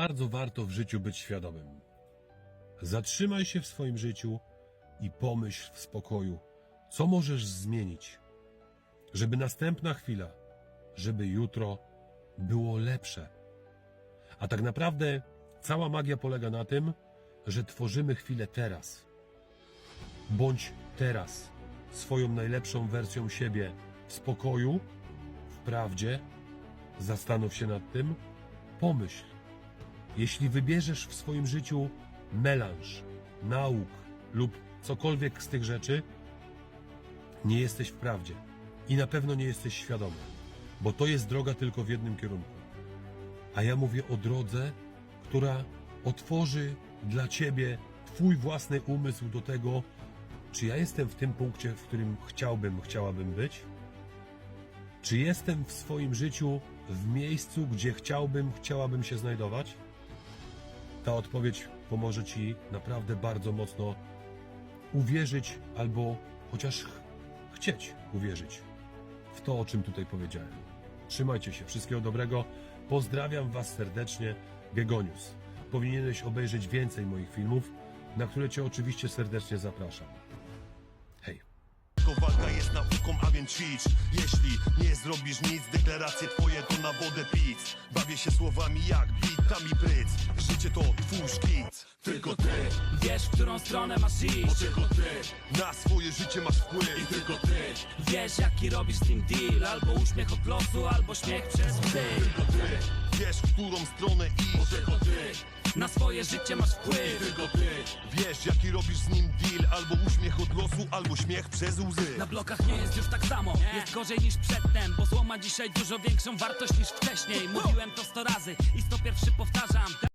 Bardzo warto w życiu być świadomym. Zatrzymaj się w swoim życiu i pomyśl w spokoju, co możesz zmienić, żeby następna chwila, żeby jutro było lepsze. A tak naprawdę cała magia polega na tym, że tworzymy chwilę teraz. Bądź teraz swoją najlepszą wersją siebie w spokoju, w prawdzie, zastanów się nad tym, pomyśl. Jeśli wybierzesz w swoim życiu melanż, nauk lub cokolwiek z tych rzeczy, nie jesteś w prawdzie i na pewno nie jesteś świadomy, bo to jest droga tylko w jednym kierunku. A ja mówię o drodze, która otworzy dla ciebie twój własny umysł do tego, czy ja jestem w tym punkcie, w którym chciałbym, chciałabym być? Czy jestem w swoim życiu w miejscu, gdzie chciałbym, chciałabym się znajdować? Ta odpowiedź pomoże Ci naprawdę bardzo mocno uwierzyć albo chociaż ch- chcieć uwierzyć w to, o czym tutaj powiedziałem. Trzymajcie się, wszystkiego dobrego. Pozdrawiam Was serdecznie, Gegonius. Powinieneś obejrzeć więcej moich filmów, na które Cię oczywiście serdecznie zapraszam. Hej. Walka jest nauką, a więc ćwicz Jeśli nie zrobisz nic, deklaracje twoje to na wodę pic Bawię się słowami jak bitami bryc Życie to twój szkic. Tylko ty, Wiesz, w którą stronę masz iść. Tylko ty Na swoje życie masz wpływ. I tylko ty, Wiesz, jaki robisz z tym deal. Albo uśmiech od losu, albo śmiech przez łzy tylko ty Wiesz, w którą stronę iść. Tylko ty, swoje życie masz wpływ. Tylko ty Wiesz, jaki robisz z nim deal. Albo uśmiech od losu, albo śmiech przez łzy. Na blokach nie jest już tak samo. Jest gorzej niż przedtem Bo zło ma dzisiaj dużo większą wartość niż wcześniej. Mówiłem to sto razy i sto pierwszy powtarzam